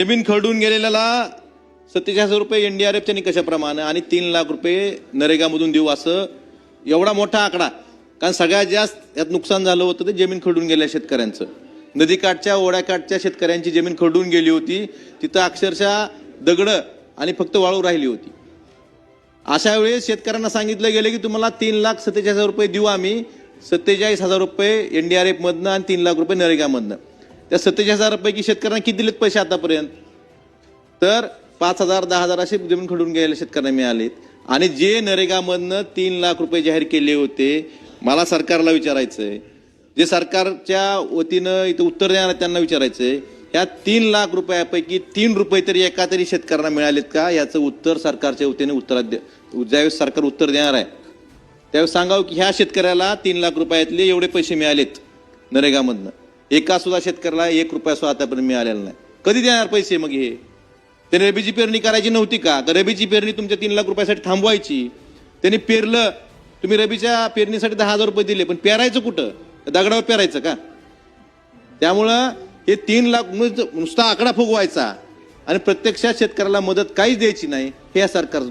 जमीन खरडून गेलेल्याला सत्तेचाळीस हजार रुपये त्यांनी कशाप्रमाणे आणि तीन लाख रुपये नरेगामधून देऊ असं एवढा मोठा आकडा. कारण सगळ्यात जास्त यात नुकसान झालं होतं ते जमीन खरडून गेल्या शेतकऱ्यांचं. नदीकाठच्या ओढ्याकाठच्या शेतकऱ्यांची जमीन खरडून गेली होती. तिथं अक्षरशः दगडं आणि फक्त वाळू राहिली होती. अशा वेळेस शेतकऱ्यांना सांगितलं गेलं की तुम्हाला तीन लाख सत्तेचाळीस हजार रुपये देऊ आम्ही. सत्तेचाळीस हजार रुपये एनडीआरएफमधनं आणि तीन लाख रुपये नरेगामधनं. त्या सत्तेचाळीस हजारापैकी शेतकऱ्यांना किती दिलेत पैसे आतापर्यंत? तर पाच हजार दहा हजार असे जमीन खडून घ्यायला शेतकऱ्यांना मिळालेत. आणि जे नरेगामधनं तीन लाख रुपये जाहीर केले होते मला सरकारला विचारायचं आहे जे सरकारच्या वतीनं इथं उत्तर देणार त्यांना त्यांना आहे ह्या तीन लाख रुपयापैकी तीन रुपये तरी एका तरी शेतकऱ्यांना मिळालेत का? याचं उत्तर सरकारच्या वतीने उत्तरात द्या ज्यावेळेस सरकार उत्तर देणार आहे त्यावेळेस सांगावं की ह्या शेतकऱ्याला तीन लाख रुपयातले एवढे पैसे मिळालेत नरेगामधनं. एका सुद्धा शेतकऱ्याला एक रुपया सुद्धा आतापर्यंत मिळालेला नाही. कधी देणार पैसे मग हे? त्याने रबीची पेरणी करायची नव्हती का? तर रबीची पेरणी तुमच्या तीन लाख रुपयासाठी थांबवायची. त्यांनी पेरलं तुम्ही रबीच्या पेरणीसाठी दहा हजार रुपये दिले पण पेरायचं कुठं? दगडावर पेरायचं का? त्यामुळं हे तीन लाख म्हणजे नुसता आकडा फुगवायचा. आणि प्रत्यक्षात शेतकऱ्याला मदत काहीच द्यायची नाही हे या सरकार